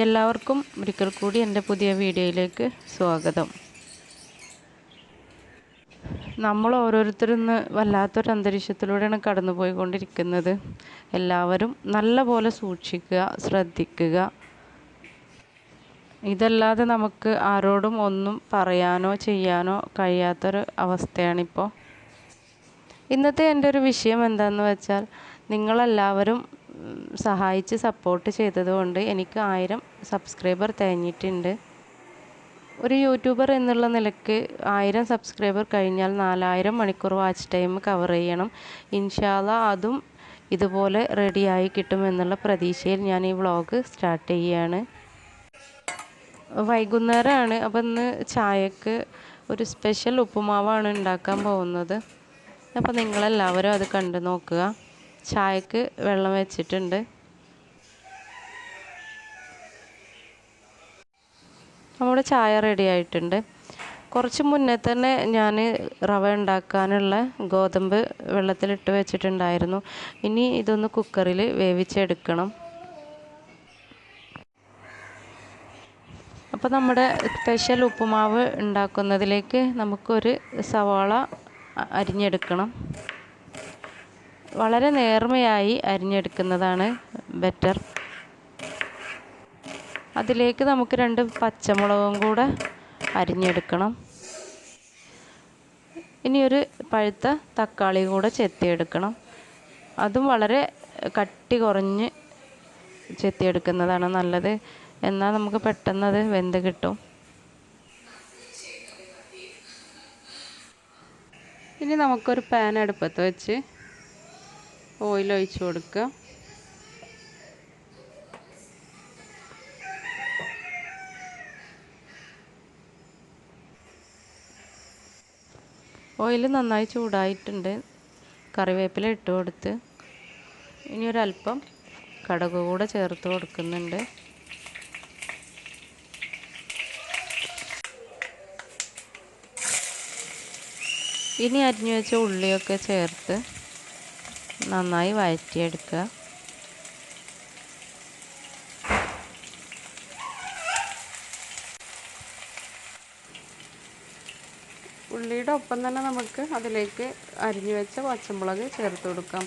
എല്ലാവർക്കും ഒരിക്കൽ കൂടി എന്റെ പുതിയ വീഡിയോയിലേക്ക് സ്വാഗതം. നമ്മൾ ഓരോരുത്തരും വല്ലാത്തൊരു അന്തരീക്ഷത്തിലൂടെയാണ് കടന്നു പോയിക്കൊണ്ടിരിക്കുന്നത് എല്ലാവരും നല്ല പോലെ സൂക്ഷിക്കുക ശ്രദ്ധിക്കുക. ഇതല്ലാതെ നമുക്ക് ആരോടും ഒന്നും പറയാനോ ചെയ്യാനോ കഴിയാത്തൊരു അവസ്ഥയാണിപ്പോൾ. ഇന്നത്തെ എന്റെ ഒരു വിഷയം എന്താണെന്ന് വെച്ചാൽ നിങ്ങളെല്ലാവരും സഹായിച്ച് സപ്പോർട്ട് ചെയ്തതുകൊണ്ട് എനിക്ക് ആയിരം സബ്സ്ക്രൈബർ തികഞ്ഞിട്ടുണ്ട് ഒരു യൂട്യൂബർ എന്നുള്ള നിലയ്ക്ക് ആയിരം സബ്സ്ക്രൈബർ കഴിഞ്ഞാൽ നാലായിരം മണിക്കൂർ വാച്ച് ടൈം കവർ ചെയ്യണം. ഇൻഷാല്ല അതും ഇതുപോലെ റെഡിയായി കിട്ടുമെന്നുള്ള പ്രതീക്ഷയിൽ ഞാൻ ഈ വ്ളോഗ് സ്റ്റാർട്ട് ചെയ്യുകയാണ് വൈകുന്നേരമാണ് അപ്പം ഇന്ന് ചായക്ക് ഒരു സ്പെഷ്യൽ ഉപ്പുമാവാണ് ഉണ്ടാക്കാൻ പോകുന്നത്. അപ്പോൾ നിങ്ങളെല്ലാവരും അത് കണ്ടു നോക്കുക. ചായക്ക് വെള്ളം വെച്ചിട്ടുണ്ട്. നമ്മുടെ ചായ റെഡി ആയിട്ടുണ്ട്. കുറച്ച് മുന്നേ തന്നെ ഞാൻ റവ ഉണ്ടാക്കാനുള്ള ഗോതമ്പ് വെള്ളത്തിലിട്ട് വെച്ചിട്ടുണ്ടായിരുന്നു. ഇനി ഇതൊന്ന് കുക്കറിൽ വേവിച്ചെടുക്കണം. അപ്പോൾ നമ്മുടെ സ്പെഷ്യൽ ഉപ്പുമാവ് ഉണ്ടാക്കുന്നതിലേക്ക് നമുക്കൊരു സവാള അരിഞ്ഞെടുക്കണം. വളരെ നേർമയായി അരിഞ്ഞെടുക്കുന്നതാണ് ബെറ്റർ. അതിലേക്ക് നമുക്ക് രണ്ട് പച്ചമുളകും കൂടെ അരിഞ്ഞെടുക്കണം. ഇനി ഒരു പഴുത്ത തക്കാളി കൂടെ ചെത്തിയെടുക്കണം. അതും വളരെ കട്ടി കുറഞ്ഞ് ചെത്തിയെടുക്കുന്നതാണ് നല്ലത്. എന്നാൽ നമുക്ക് പെട്ടെന്ന് അത് വെന്ത് കിട്ടും. ഇനി നമുക്കൊരു പാൻ അടുപ്പത്ത് വെച്ച് ഓയിൽ ഒഴിച്ച് കൊടുക്കുക. ഓയിൽ നന്നായി ചൂടായിട്ടുണ്ട്. കറിവേപ്പില ഇട്ട് കൊടുത്ത്. ഇനി ഒരല്പം കടുക് കൂടെ ചേർത്ത് കൊടുക്കുന്നുണ്ട്. ഇനി അരിഞ്ഞു വെച്ച ഉള്ളിയൊക്കെ ചേർത്ത് നന്നായി വഴറ്റിയെടുക്കുക. ഉള്ളിയുടെ ഒപ്പം തന്നെ നമുക്ക് അതിലേക്ക് അരിഞ്ഞു വെച്ച പച്ചമുളക് ചേർത്ത് കൊടുക്കാം.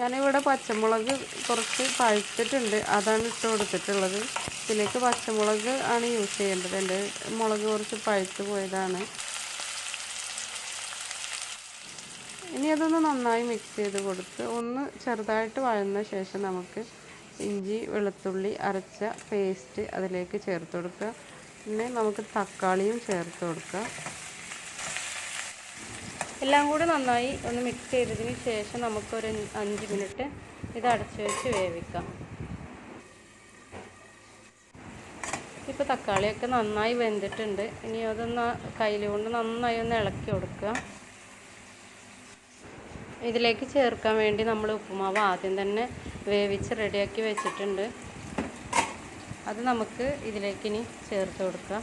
ഞാനിവിടെ പച്ചമുളക് കുറച്ച് പഴുത്തിട്ടുണ്ട് അതാണ് ഇട്ട് കൊടുത്തിട്ടുള്ളത്. ഇതിലേക്ക് പച്ചമുളക് ആണ് യൂസ് ചെയ്യേണ്ടത്. എന്റെ മുളക് കുറച്ച് പഴുത്ത് പോയതാണ്. ഇനി അതൊന്ന് നന്നായി മിക്സ് ചെയ്ത് കൊടുത്ത് ഒന്ന് ചെറുതായിട്ട് വഴന്ന ശേഷം നമുക്ക് ഇഞ്ചി വെളുത്തുള്ളി അരച്ച പേസ്റ്റ് അതിലേക്ക് ചേർത്ത് കൊടുക്കുക. പിന്നെ നമുക്ക് തക്കാളിയും ചേർത്ത് കൊടുക്കുക. എല്ലാം കൂടി നന്നായി ഒന്ന് മിക്സ് ചെയ്തതിന് ശേഷം നമുക്കൊരു അഞ്ച് മിനിറ്റ് ഇത് അടച്ചു വെച്ച് വേവിക്കാം. ഇപ്പോൾ തക്കാളിയൊക്കെ നന്നായി വെന്തിട്ടുണ്ട്. ഇനി അതൊന്ന് കയ്യിൽ കൊണ്ട് നന്നായി ഒന്ന് ഇളക്കി കൊടുക്കുക. ഇതിലേക്ക് ചേർക്കാൻ വേണ്ടി നമ്മൾ ഉപ്പുമാവ് ആദ്യം തന്നെ വേവിച്ച് റെഡിയാക്കി വെച്ചിട്ടുണ്ട്. അത് നമുക്ക് ഇതിലേക്കിനി ചേർത്ത് കൊടുക്കാം.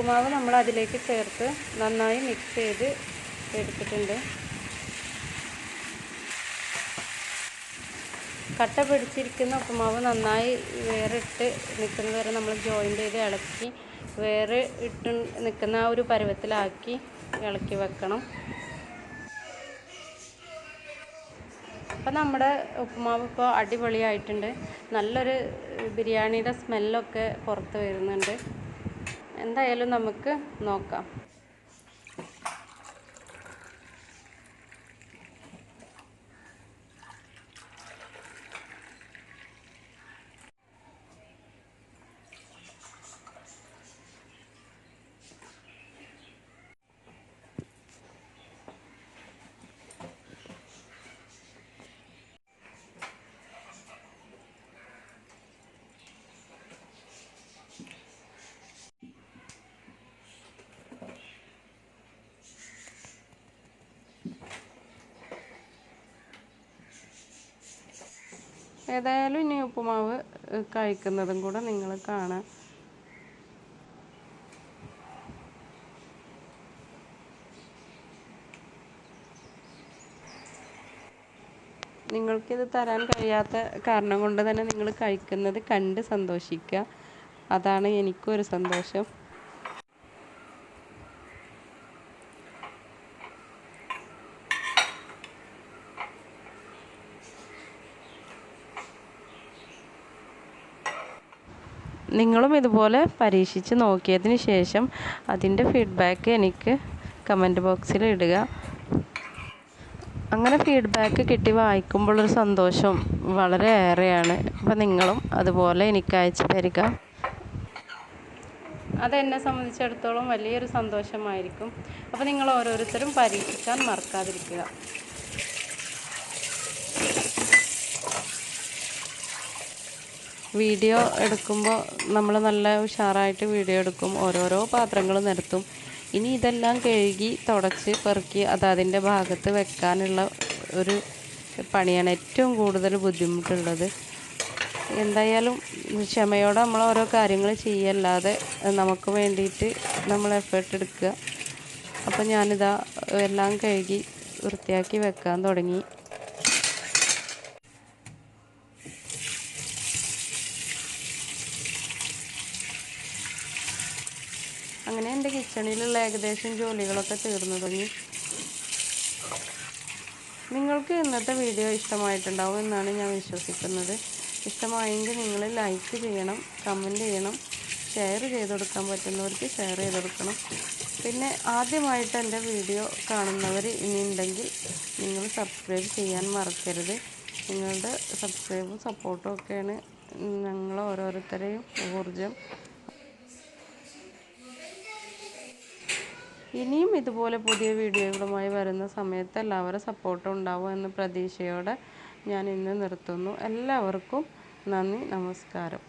ഉപ്പുമാവ് നമ്മൾ അതിലേക്ക് ചേർത്ത് നന്നായി മിക്സ് ചെയ്ത് എടുത്തിട്ടുണ്ട്. കട്ട പിടിച്ചിരിക്കുന്ന ഉപ്പുമാവ് നന്നായി വേറിട്ട് നിൽക്കുന്നത് വരെ നമ്മൾ ജോയിന്റ് ചെയ്ത് ഇളക്കി വേറെ ഇട്ട് നിൽക്കുന്ന ആ ഒരു പരുവത്തിലാക്കി ഇളക്കി വെക്കണം. അപ്പം നമ്മുടെ ഉപ്പുമാവ് ഇപ്പോൾ അടിപൊളിയായിട്ടുണ്ട്. നല്ലൊരു ബിരിയാണിയുടെ സ്മെല്ലൊക്കെ പുറത്ത് വരുന്നുണ്ട്. എന്തായാലും നമുക്ക് നോക്കാം. ഏതായാലും ഇനി ഉപ്പുമാവ് കഴിക്കുന്നതും കൂടെ നിങ്ങൾ കാണാം. നിങ്ങൾക്കിത് തരാൻ കഴിയാത്ത കാരണം കൊണ്ട് തന്നെ നിങ്ങൾ കഴിക്കുന്നത് കണ്ട് സന്തോഷിക്കുക. അതാണ് എനിക്കും ഒരു സന്തോഷം. നിങ്ങളും ഇതുപോലെ പരീക്ഷിച്ച് നോക്കിയതിന് ശേഷം അതിന്റെ ഫീഡ്ബാക്ക് എനിക്ക് കമന്റ് ബോക്സിൽ ഇടുക. അങ്ങനെ ഫീഡ്ബാക്ക് കിട്ടി വായിക്കുമ്പോഴൊരു സന്തോഷം വളരെ ഏറെയാണ്. അപ്പം നിങ്ങളും അതുപോലെ എനിക്ക് അയച്ചു തരിക. അതെന്നെ സംബന്ധിച്ചിടത്തോളം വലിയൊരു സന്തോഷമായിരിക്കും. അപ്പോൾ നിങ്ങൾ ഓരോരുത്തരും പരീക്ഷിക്കാൻ മറക്കാതിരിക്കുക. വീഡിയോ എടുക്കുമ്പോൾ നമ്മൾ നല്ല ഉഷാറായിട്ട് വീഡിയോ എടുക്കും ഓരോരോ പാത്രങ്ങൾ നിരത്തും. ഇനി ഇതെല്ലാം കഴുകി തുടച്ച് പെറുക്കി അത് അതിന്റെ ഭാഗത്ത് വെക്കാനുള്ള ഒരു പണിയാണ് ഏറ്റവും കൂടുതൽ ബുദ്ധിമുട്ടുള്ളത്. എന്തായാലും ക്ഷമയോടെ നമ്മൾ ഓരോ കാര്യങ്ങൾ ചെയ്യല്ലാതെ നമുക്ക് വേണ്ടിയിട്ട് നമ്മൾ എഫേർട്ട് എടുക്കുക. അപ്പോൾ ഞാനിതാ എല്ലാം കഴുകി വൃത്തിയാക്കി വെക്കാൻ തുടങ്ങി അങ്ങനെ എന്റെ കിച്ചണിലുള്ള ഏകദേശം ജോലികളൊക്കെ തീർന്നു തുടങ്ങി. നിങ്ങൾക്ക് ഇന്നത്തെ വീഡിയോ ഇഷ്ടമായിട്ടുണ്ടാവും എന്നാണ് ഞാൻ വിശ്വസിക്കുന്നത്. ഇഷ്ടമായെങ്കിൽ നിങ്ങൾ ലൈക്ക് ചെയ്യണം കമന്റ് ചെയ്യണം ഷെയർ ചെയ്ത് കൊടുക്കാൻ പറ്റുന്നവർക്ക് ഷെയർ ചെയ്ത് കൊടുക്കണം. പിന്നെ ആദ്യമായിട്ട് എന്റെ വീഡിയോ കാണുന്നവർ ഇനി ഉണ്ടെങ്കിൽ നിങ്ങൾ സബ്സ്ക്രൈബ് ചെയ്യാൻ മറക്കരുത്. നിങ്ങളുടെ സബ്സ്ക്രൈബും സപ്പോർട്ടും ഒക്കെയാണ് ഞങ്ങൾ ഓരോരുത്തരെയും ഊർജം ഇനിയും ഇതുപോലെ പുതിയ വീഡിയോകളുമായി വരുന്ന സമയത്ത് എല്ലാവരും സപ്പോർട്ടും ഉണ്ടാവും എന്ന പ്രതീക്ഷയോടെ ഞാൻ ഇന്ന് നിർത്തുന്നു. എല്ലാവർക്കും നന്ദി നമസ്കാരം.